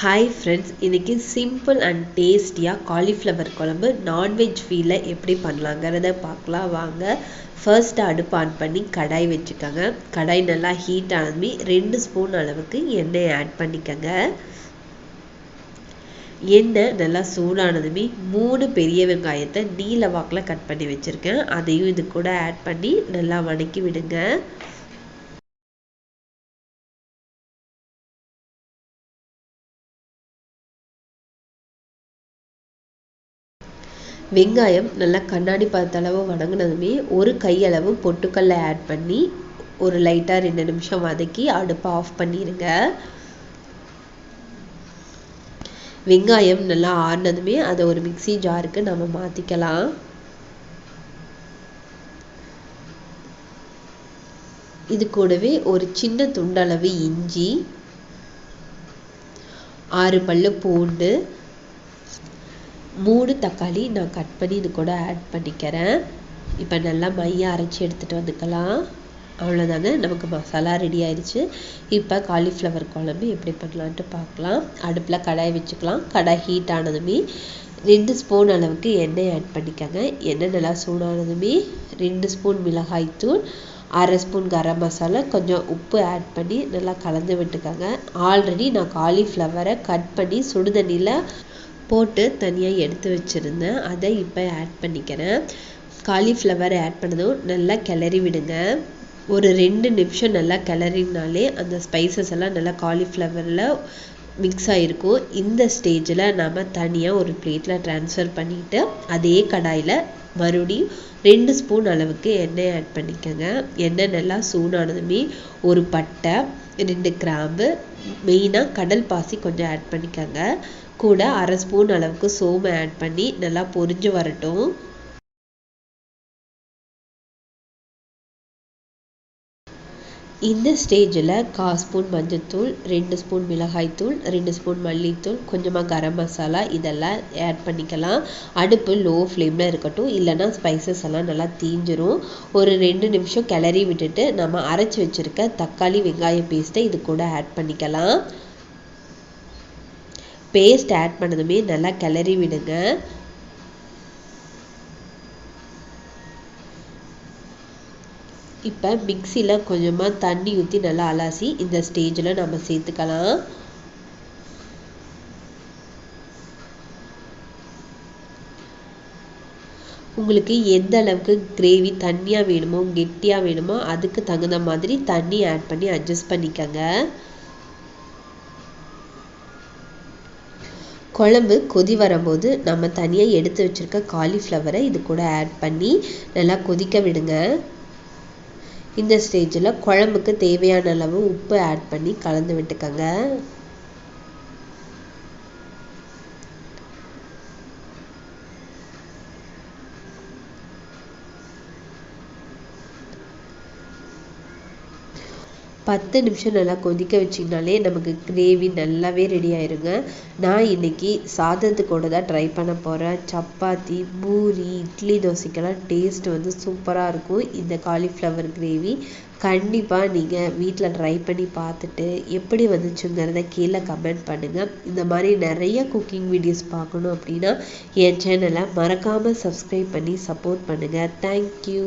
Hi friends இன்றைக்கி simple and டேஸ்டியாக cauliflower குழம்பு நான்வெஜ் ஃபீலில் எப்படி பண்ணலாங்கிறத பார்க்கலாம். வாங்க ஃபர்ஸ்ட் அடுப்பு ஆன் பண்ணி கடாய் வச்சுக்கோங்க. கடாய் நல்லா ஹீட் ஆனதுமே ரெண்டு ஸ்பூன் அளவுக்கு எண்ணெய் ஆட் பண்ணிக்கோங்க. எண்ணெய் நல்லா சூடானதுமே மூணு பெரிய வெங்காயத்தை நீல வாக்கில் கட் பண்ணி வச்சுருக்கேன். அதையும் இது கூட ஆட் பண்ணி நல்லா வதக்கி விடுங்க. வெங்காயம் நல்லா கண்ணாடி பதத்தளவு வதங்கினதுமே ஒரு கையளவு பொட்டுக்கல்லை ஆட் பண்ணி ஒரு லைட்டாக ரெண்டு நிமிஷம் வதக்கி அடுப்பை ஆஃப் பண்ணிடுங்க வெங்காயம் நல்லா ஆறினதுமே அதை ஒரு மிக்சி ஜாருக்கு நம்ம மாற்றிக்கலாம் இது கூடவே ஒரு சின்ன துண்டளவு இஞ்சி ஆறு பல்லு பூண்டு மூணு தக்காளி நான் கட் பண்ணி இது கூட ஆட் பண்ணிக்கிறேன். இப்போ நல்லா மையாக அரைச்சி எடுத்துகிட்டு வந்துக்கலாம். அவ்வளோதாங்க நமக்கு மசாலா ரெடி ஆயிடுச்சு இப்போ காலிஃப்ளவர் குழம்பு எப்படி பண்ணலான்ட்டு பார்க்கலாம். அடுப்பில் கடாய் வச்சுக்கலாம். கடாய் ஹீட் ஆனதுமே ரெண்டு ஸ்பூன் அளவுக்கு எண்ணெய் ஆட் பண்ணிக்கோங்க. எண்ணெய் நல்லா சூடானதுமே ரெண்டு ஸ்பூன் மிளகாய் தூள் அரை ஸ்பூன் கரம் மசாலா கொஞ்சம் உப்பு ஆட் பண்ணி நல்லா கலந்து விட்டுக்கோங்க. ஆல்ரெடி நான் காலிஃப்ளவரை கட் பண்ணி சுடுதண்ணியில் போட்டு தனியாக எடுத்து வச்சுருந்தேன். அதை இப்போ ஆட் பண்ணிக்கிறேன். காலிஃப்ளவர் ஆட் பண்ணதும் நல்லா கிளறி விடுங்க. ஒரு ரெண்டு நிமிஷம் நல்லா கிளறினாலே அந்த ஸ்பைசஸ் எல்லாம் நல்லா காலிஃப்ளவரில் மிக்ஸ் ஆகிருக்கும் இந்த ஸ்டேஜில் நாம் தனியாக ஒரு பிளேட்டில் ட்ரான்ஸ்ஃபர் பண்ணிவிட்டு அதே கடாயில் மறுபடியும் ரெண்டு ஸ்பூன் அளவுக்கு எண்ணெய் ஆட் பண்ணிக்கோங்க. எண்ணெய் நல்லா சூடானதுமே ஒரு பட்டை ரெண்டு கிராம்பு மெயினாக கடல் பாசி கொஞ்சம் ஆட் பண்ணிக்கோங்க. கூட அரை ஸ்பூன் அளவுக்கு சோமை ஆட் பண்ணி நல்லா பொரிஞ்சு வரட்டும். இந்த ஸ்டேஜில் கால் ஸ்பூன் மஞ்சத்தூள் ரெண்டு ஸ்பூன் மிளகாய்த்தூள் ரெண்டு ஸ்பூன் மல்லித்தூள் கொஞ்சமாக கரம் மசாலா இதெல்லாம் ஆட் பண்ணிக்கலாம். அடுப்பு லோ ஃப்ளேமில் இருக்கட்டும் இல்லைன்னா ஸ்பைசஸ் எல்லாம் நல்லா தீஞ்சிரும். ஒரு ரெண்டு நிமிஷம் கிளறி விட்டுட்டு நம்ம அரைச்சி வச்சுருக்க தக்காளி வெங்காய பேஸ்ட்டை இது கூட ஆட் பண்ணிக்கலாம். பேஸ்ட் ஆட் பண்ணதுமே நல்லா கிளறி விடுங்க. இப்போ மிக்சியில் கொஞ்சமாக தண்ணி ஊற்றி நல்லா அலசி இந்த ஸ்டேஜில் நம்ம சேர்த்துக்கலாம். உங்களுக்கு எந்த அளவுக்கு கிரேவி தண்ணியாக வேணுமோ கெட்டியாக வேணுமோ அதுக்கு தகுந்த மாதிரி தண்ணி ஆட் பண்ணி அட்ஜஸ்ட் பண்ணிக்கோங்க. குழம்பு கொதி வரும்போது நம்ம தனியாக எடுத்து வச்சுருக்க காலிஃப்ளவரை இது கூட ஆட் பண்ணி நல்லா கொதிக்க விடுங்க. இந்த ஸ்டேஜில் குழம்புக்கு தேவையான அளவு உப்பு ஆட் பண்ணி கலந்து விட்டுக்கோங்க. பத்து நிமிஷம் நல்லா கொதிக்க வச்சிங்கனாலே நமக்கு கிரேவி நல்லாவே ரெடி ஆயிருங்க. நான் இன்னைக்கு சாதத்துக்கூட தான் ட்ரை பண்ண போகிறேன் சப்பாத்தி பூரி இட்லி தோசைக்கெல்லாம் டேஸ்ட் வந்து சூப்பராக இருக்கும். இந்த காலிஃப்ளவர் கிரேவி கண்டிப்பாக நீங்கள் வீட்டில் ட்ரை பண்ணி பார்த்துட்டு எப்படி வந்துச்சுங்கிறத கீழே கமெண்ட் பண்ணுங்கள் இந்த மாதிரி நிறைய குக்கிங் வீடியோஸ் பார்க்கணும் அப்படின்னா என் சேனலை மறக்காமல் சப்ஸ்கிரைப் பண்ணி சப்போர்ட் பண்ணுங்கள் தேங்க்யூ